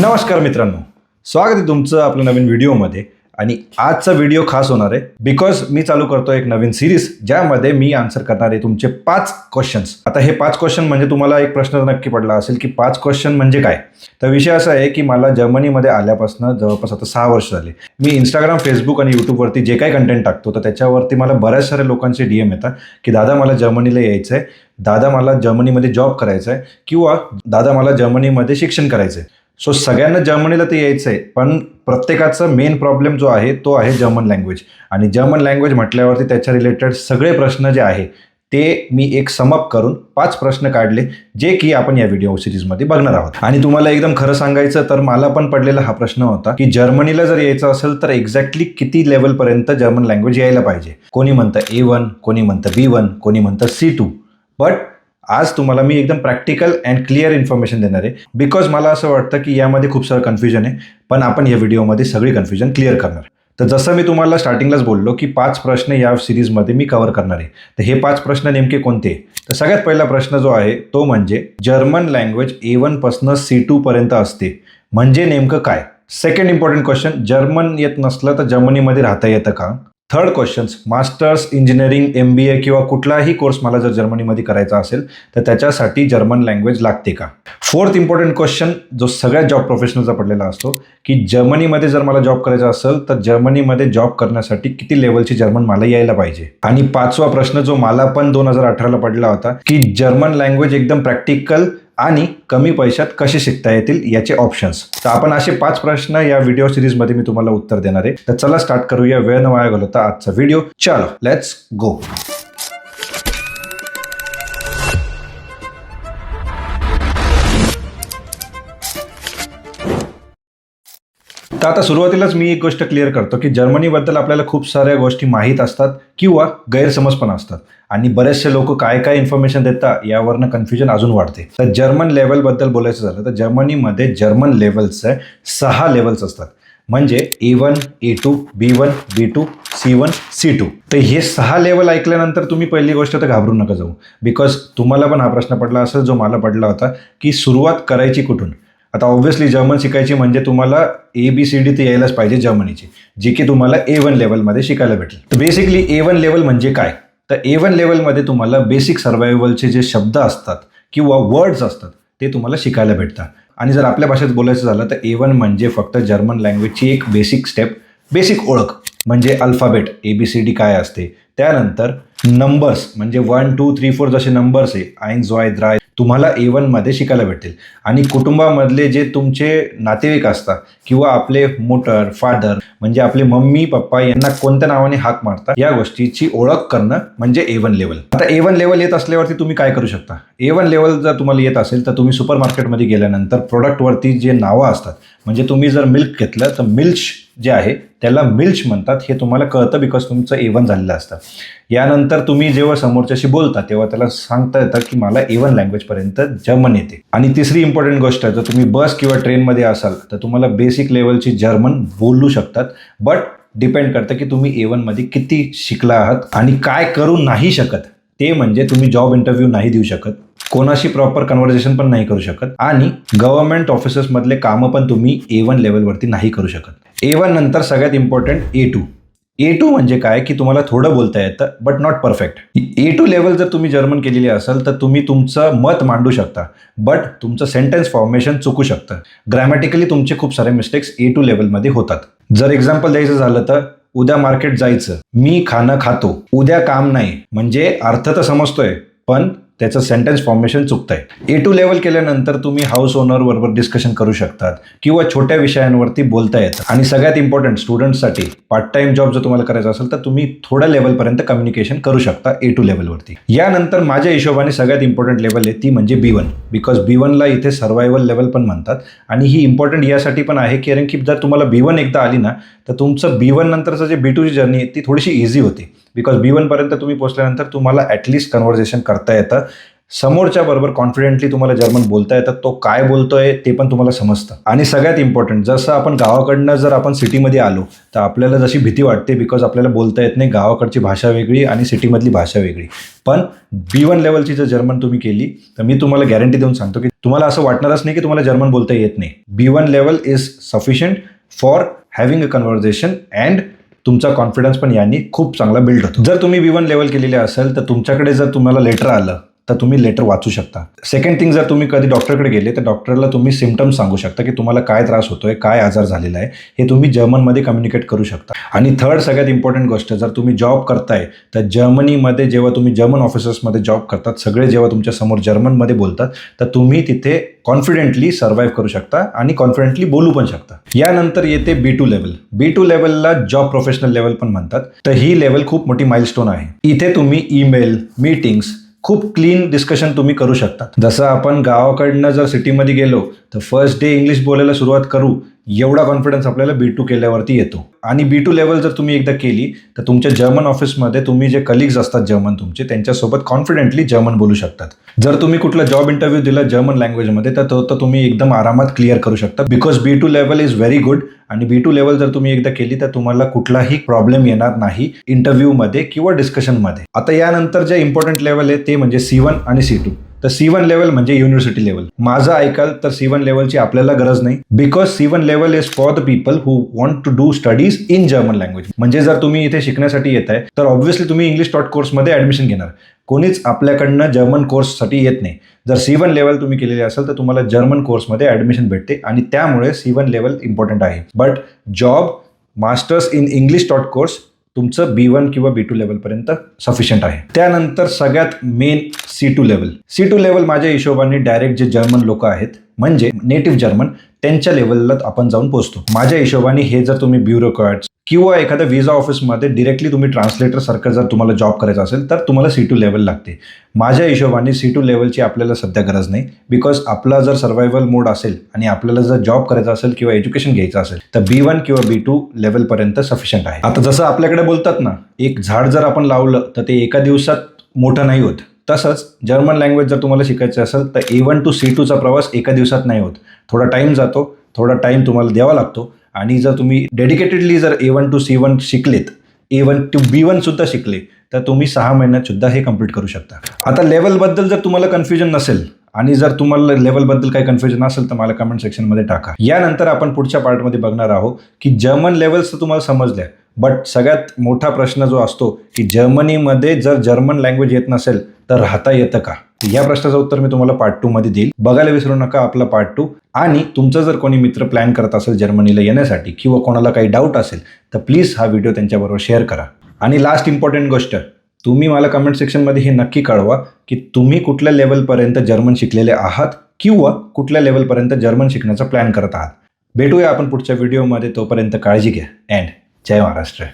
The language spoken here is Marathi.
नमस्कार मित्रांनो. स्वागत आहे तुमचं आपल्या नवीन व्हिडिओमध्ये. आणि आजचा व्हिडिओ खास होणार आहे. बिकॉज मी चालू करतो एक नवीन सिरीज ज्यामध्ये मी आन्सर करणार आहे तुमचे पाच क्वेश्चन्स आता हे पाच क्वेश्चन म्हणजे तुम्हाला एक प्रश्न नक्की पडला असेल की पाच क्वेश्चन म्हणजे काय? तर विषय असा आहे की मला जर्मनीमध्ये आल्यापासून जवळपास आता सहा वर्ष झाले. मी इंस्टाग्राम फेसबुक आणि यूट्यूबवरती जे काही कंटेंट टाकतो तर त्याच्यावरती मला बऱ्याच साऱ्या लोकांचे डी एम येतात की दादा मला जर्मनीला यायचं आहे दादा मला जर्मनीमध्ये जॉब करायचा आहे किंवा दादा मला जर्मनीमध्ये शिक्षण करायचं आहे सो सगळ्यांना जर्मनीला ते यायचं आहे पण प्रत्येकाचा मेन प्रॉब्लेम जो आहे तो आहे जर्मन लँग्वेज आणि जर्मन लँग्वेज म्हटल्यावरती त्याच्या रिलेटेड सगळे प्रश्न जे आहे ते मी एक समप करून पाच प्रश्न काढले जे की आपण या व्हिडिओ सिरीजमध्ये बघणार आहोत. आणि तुम्हाला एकदम खरं सांगायचं तर मला पण पडलेला हा प्रश्न होता की जर्मनीला जर यायचं असेल तर एक्झॅक्टली किती लेवलपर्यंत जर्मन लँग्वेज यायला पाहिजे? कोणी म्हणतं ए वन कोणी म्हणतं बी वन कोणी म्हणतं सी टू बट आज तुम्हाला मी एकदम प्रॅक्टिकल अँड क्लिअर इन्फॉर्मेशन देणार आहे. बिकॉज मला असं वाटतं की यामध्ये खूप सारं कन्फ्युजन आहे पण आपण या व्हिडिओमध्ये सगळी कन्फ्युजन क्लिअर करणार. तर जसं मी तुम्हाला स्टार्टिंगलाच बोललो की पाच प्रश्न या सिरीजमध्ये मी कव्हर करणार आहे. तर हे पाच प्रश्न नेमके कोणते? तर सगळ्यात पहिला प्रश्न जो आहे तो म्हणजे जर्मन लँग्वेज ए वनपासनं सी टूपर्यंत असते. म्हणजे नेमकं काय? सेकंड इम्पॉर्टंट क्वेश्चन जर्मन येत नसलं तर जर्मनीमध्ये राहता येतं का? Third questions masters engineering M B A किंवा कुठलाही कोर्स मला जर जर्मनीमध्ये करायचा असेल तर त्याच्यासाठी जर्मन लँग्वेज लागते का? फोर्थ इम्पॉर्टंट क्वेश्चन जो सगळ्यात जॉब प्रोफेशनलचा पडलेला असतो की जर्मनीमध्ये जर मला जॉब करायचा असेल तर जर्मनीमध्ये जॉब करण्यासाठी किती लेवलची जर्मन मला यायला पाहिजे? आणि पाचवा प्रश्न जो मला पण दोन हजार अठराला पडला होता की जर्मन लँग्वेज एकदम प्रॅक्टिकल आणि कमी पैशात कसे शिकता येतील याचे ऑप्शन्स तर आपण असे पाच प्रश्न या व्हिडिओ सिरीजमध्ये मी तुम्हाला उत्तर देणार आहे. तर चला स्टार्ट करूया. वेळ न वाया घालवता आजचा व्हिडिओ चलो लेट्स गो तर आता सुरुवातीलाच मी एक गोष्ट क्लिअर करतो की जर्मनीबद्दल आपल्याला खूप साऱ्या गोष्टी माहीत असतात किंवा गैरसमज पण असतात. आणि बरेचसे लोक काय काय इन्फॉर्मेशन देतात यावरनं कन्फ्युजन अजून वाढते. तर जर्मन लेवलबद्दल बोलायचं झालं तर जर्मनीमध्ये जर्मन लेवल्सचे सहा लेवल्स असतात. म्हणजे A one A two B one B two C one C two तर हे सहा लेवल ऐकल्यानंतर तुम्ही पहिली गोष्ट तर घाबरू नका जाऊ. बिकॉज तुम्हाला पण हा प्रश्न पडला असेल जो मला पडला होता की सुरुवात करायची कुठून? आता ऑब्व्हियसली जर्मन शिकायची म्हणजे तुम्हाला ए बी सी डी तर यायलाच पाहिजे जर्मनीची जी की तुम्हाला ए वन लेवलमध्ये शिकायला भेटेल. तर बेसिकली ए वन लेवल म्हणजे काय? तर ए वन लेवलमध्ये तुम्हाला बेसिक सर्वायवलचे जे शब्द असतात किंवा वर्ड्स असतात ते तुम्हाला शिकायला भेटतात. आणि जर आपल्या भाषेत बोलायचं झालं तर ए वन म्हणजे फक्त जर्मन लँग्वेजची एक बेसिक स्टेप बेसिक ओळख. म्हणजे alphabet A B C D काय असते? त्यानंतर नंबर्स म्हणजे वन टू थ्री फोर जसे नंबर्स आहे आईन झॉय द्राय तुम्हाला ए वनमध्ये शिकायला भेटेल. आणि कुटुंबामधले जे तुमचे नातेवाईक असतात किंवा आपले मोटर फादर म्हणजे आपले मम्मी पप्पा यांना कोणत्या नावाने हाक मारतात या गोष्टीची ओळख करणं म्हणजे ए वन लेवल आता ए वन लेवल येत असल्यावरती तुम्ही काय करू शकता? ए वन लेवल जर तुम्हाला येत असेल तर तुम्ही सुपर मार्केटमध्ये गेल्यानंतर प्रोडक्टवरती जे नावं असतात म्हणजे तुम्ही जर मिल्क घेतलं तर मिल्क जे आहे त्याला मिल्च म्हणतात हे तुम्हाला कळतं बिकॉज तुमचं एवन झालेलं असतं. यानंतर तुम्ही जेव्हा समोरच्याशी बोलता तेव्हा त्याला सांगता येतं की मला एवन लँग्वेजपर्यंत जर्मन येते. आणि तिसरी इम्पॉर्टंट गोष्ट आहे जर तुम्ही बस किंवा ट्रेनमध्ये असाल तर तुम्हाला बेसिक लेवलची जर्मन बोलू शकतात. बट डिपेंड करतं की तुम्ही एवनमध्ये किती शिकला आहात आणि काय करू नाही शकत. ते म्हणजे तुम्ही जॉब इंटरव्ह्यू नाही देऊ शकत. कोणाशी प्रॉपर कन्व्हर्सेशन पण नाही करू शकत. आणि गव्हर्नमेंट ऑफिसेसमधले कामं पण तुम्ही ए वन लेवलवरती नाही करू शकत. ए वन नंतर सगळ्यात important A two A two म्हणजे काय? की तुम्हाला थोडं बोलता येतं but not perfect A two level जर तुम्ही जर्मन केलेली असेल तर तुम्ही तुमचं मत मांडू शकता बट तुमचं सेंटेन्स फॉर्मेशन चुकू शकतं. ग्रॅमॅटिकली तुमचे खूप सारे मिस्टेक्स ए टू लेवलमध्ये होतात. जर एक्झाम्पल द्यायचं झालं तर उद्या मार्केट जायचं मी खाणं खातो उद्या काम नाही म्हणजे अर्थ तर समजतोय पण त्याचं सेंटेन्स फॉर्मेशन चुकतंय. ए टू लेवल केल्यानंतर तुम्ही हाऊस ओनर बरोबर डिस्कशन करू शकतात किंवा छोट्या विषयांवरती बोलता येतं. आणि सगळ्यात इम्पॉर्टंट स्टुडंटसाठी पार्ट टाइम जॉब जर तुम्हाला करायचा असेल तर तुम्ही थोड्या लेवलपर्यंत कम्युनिकेशन करू शकता ए टू लेवलवरती यानंतर माझ्या हिशोबाने सगळ्यात इम्पॉर्टंट लेवल आहे ती म्हणजे बी वन बिकॉज बी वनला इथे सर्वायवल लेवल पण म्हणतात. आणि ही इम्पॉर्टंट यासाठी पण आहे कारण की जर तुम्हाला बी वन एकदा आली ना तर तुमचं बी वन नंतरचं जे बी टूची जर्नी आहे ती थोडीशी इझी होती. बिकॉज बी वनपर्यंत तुम्ही पोहोचल्यानंतर तुम्हाला ॲटलिस्ट कन्व्हर्सेशन करता येतं. समोरच्या बरोबर कॉन्फिडेंटली तुम्हाला जर्मन बोलता येतं. तो काय बोलतोय ते पण तुम्हाला समजतं. आणि सगळ्यात इम्पॉर्टंट जसं आपण गावाकडनं जर आपण सिटीमध्ये आलो तर आपल्याला जशी भीती वाटते बिकॉज आपल्याला बोलता येत नाही गावाकडची भाषा वेगळी आणि सिटीमधली भाषा वेगळी. पण बी वन लेवलची जर जर्मन तुम्ही केली तर मी तुम्हाला गॅरंटी देऊन सांगतो की तुम्हाला असं वाटणारच नाही की तुम्हाला जर्मन बोलता येत नाही. B one level is sufficient for having a conversation and तुमचा कॉन्फिडन्स पण यांनी खूप चांगला बिल्ड होतो. जर तुम्ही बी वन लेवल केलेले असेल तर तुमच्याकडे जर तुम्हाला लेटर आलं तर तुम्ही लेटर वाचू शकता. सेकंड थिंग जर तुम्ही कधी डॉक्टरकडे गेले तर डॉक्टरला तुम्ही सिमटम्स सांगू शकता की तुम्हाला काय त्रास होतोय काय आजार झालेला आहे हे तुम्ही जर्मनमध्ये कम्युनिकेट करू शकता. आणि थर्ड सगळ्यात इम्पॉर्टंट गोष्ट जर तुम्ही जॉब करताय तर जर्मनीमध्ये जेव्हा तुम्ही जर्मन ऑफिसर्समध्ये जॉब करतात सगळे जेव्हा तुमच्यासमोर जर्मनमध्ये बोलतात तर तुम्ही तिथे कॉन्फिडेंटली सर्व्हाइव्ह करू शकता आणि कॉन्फिडेंटली बोलू पण शकता. यानंतर येते B two level B two लेवलला जॉब प्रोफेशनल लेवल पण म्हणतात. तर ही लेवल खूप मोठी माइलस्टोन आहे. इथे तुम्ही ईमेल मीटिंग्स खूप क्लीन डिस्कशन तुम्ही करू शकता जसं आपण गावाकडनं जर सिटीमध्ये गेलो तर फर्स्ट डे इंग्लिश बोलायला सुरुवात करू एवढा कॉन्फिडन्स आपल्याला बी टू केल्यावरती येतो. आणि बी टू लेवल जर तुम्ही एकदा केली तर तुमच्या जर्मन ऑफिसमध्ये तुम्ही जे कलिग्ज असतात जर्मन तुमचे त्यांच्यासोबत कॉन्फिडेंटली जर्मन बोलू शकतात. जर तुम्ही कुठला जॉब इंटरव्ह्यू दिला जर्मन लँग्वेजमध्ये तर तो तर तुम्ही एकदम आरामात क्लिअर करू शकता. Because B two level is very good आणि बी टू लेवल जर तुम्ही एकदा केली तर तुम्हाला कुठलाही प्रॉब्लेम येणार नाही इंटरव्ह्यूमध्ये किंवा डिस्कशनमध्ये आता यानंतर जे इम्पॉर्टंट लेवल आहे ते म्हणजे सी वन आणि सी टू तर सी वन लेवल म्हणजे युनिव्हर्सिटी लेवल माझं ऐकाल तर सी वन लेवलची आपल्याला गरज नाही. Because C one level is for the people who want to do studies in German language म्हणजे जर तुम्ही इथे शिकण्यासाठी येत आहे तर ऑब्व्हियसली तुम्ही इंग्लिश डॉट कोर्समध्ये ॲडमिशन घेणार. कोणीच आपल्याकडनं जर्मन कोर्ससाठी येत नाही. जर सी वन लेवल तुम्ही केलेले असेल तर तुम्हाला जर्मन कोर्समध्ये ॲडमिशन भेटते आणि त्यामुळे सी वन लेवल इम्पॉर्टंट आहे. But job masters in English dot course तुमचं बी वन किंवा बी टू लेवलपर्यंत सफिशियंट आहे. त्यानंतर सगळ्यात main C two level C two level माझ्या हिशोबाने डायरेक्ट जे जर्मन लोक आहेत म्हणजे नेटिव्ह जर्मन त्यांच्या लेवलला आपण जाऊन पोहोचतो. माझ्या हिशोबाने हे जर तुम्ही ब्युरोक्रॅट्स किंवा एखाद्या विजा ऑफिसमध्ये डिरेक्टली तुम्ही ट्रान्सलेटर सारखं जर तुम्हाला जॉब करायचा असेल तर तुम्हाला सी टू लेवल लागते. माझ्या हिशोबाने सी टू लेवलची आपल्याला सध्या गरज नाही. बिकॉज आपला जर सर्वायवल मोड असेल आणि आपल्याला जर जॉब करायचा असेल किंवा एज्युकेशन घ्यायचं असेल तर बी वन किंवा बी टू लेवलपर्यंत सफिशियंट आहे. आता जसं आपल्याकडे बोलतात ना एक झाड जर आपण लावलं तर ते एका दिवसात मोठं नाही होत. तसंच जर्मन लँग्वेज जर तुम्हाला शिकायचं असेल तर ए वन टू सी टूचा प्रवास एका दिवसात नाही होत. थोडा टाईम जातो थोडा टाईम तुम्हाला द्यावा लागतो. आणि जर तुम्ही डेडिकेटेडली जर A one two C one शिकलेत A one two B one सुद्धा शिकले तर तुम्ही सहा महिन्यात सुद्धा हे कंप्लीट करू शकता. आता लेवलबद्दल जर तुम्हाला कन्फ्युजन नसेल आणि जर तुम्हाला लेवलबद्दल काही कन्फ्युजन असेल तर मला कमेंट सेक्शनमध्ये टाका. यानंतर आपण पुढच्या पार्टमध्ये बघणार आहोत की जर्मन लेवल्स तर तुम्हाला समजल्या बट सगळ्यात मोठा प्रश्न जो असतो की जर्मनीमध्ये जर जर्मन लँग्वेज येत नसेल तर राहता येतं का? या प्रश्नाचं उत्तर मी तुम्हाला पार्ट टू मध्ये देईल. बघायला विसरू नका आपला पार्ट टू आणि तुमचा जर कोणी मित्र प्लॅन करत असेल जर्मनीला येण्यासाठी किंवा कोणाला काही डाऊट असेल तर प्लीज हा व्हिडिओ त्यांच्याबरोबर शेअर करा. आणि लास्ट इम्पॉर्टंट गोष्ट तुम्ही मला कमेंट सेक्शनमध्ये हे नक्की कळवा की तुम्ही कुठल्या लेवलपर्यंत जर्मन शिकलेले आहात किंवा कुठल्या लेवलपर्यंत जर्मन शिकण्याचा प्लॅन करत आहात. भेटूया आपण पुढच्या व्हिडिओमध्ये तोपर्यंत काळजी घ्या. अँड जय महाराष्ट्र.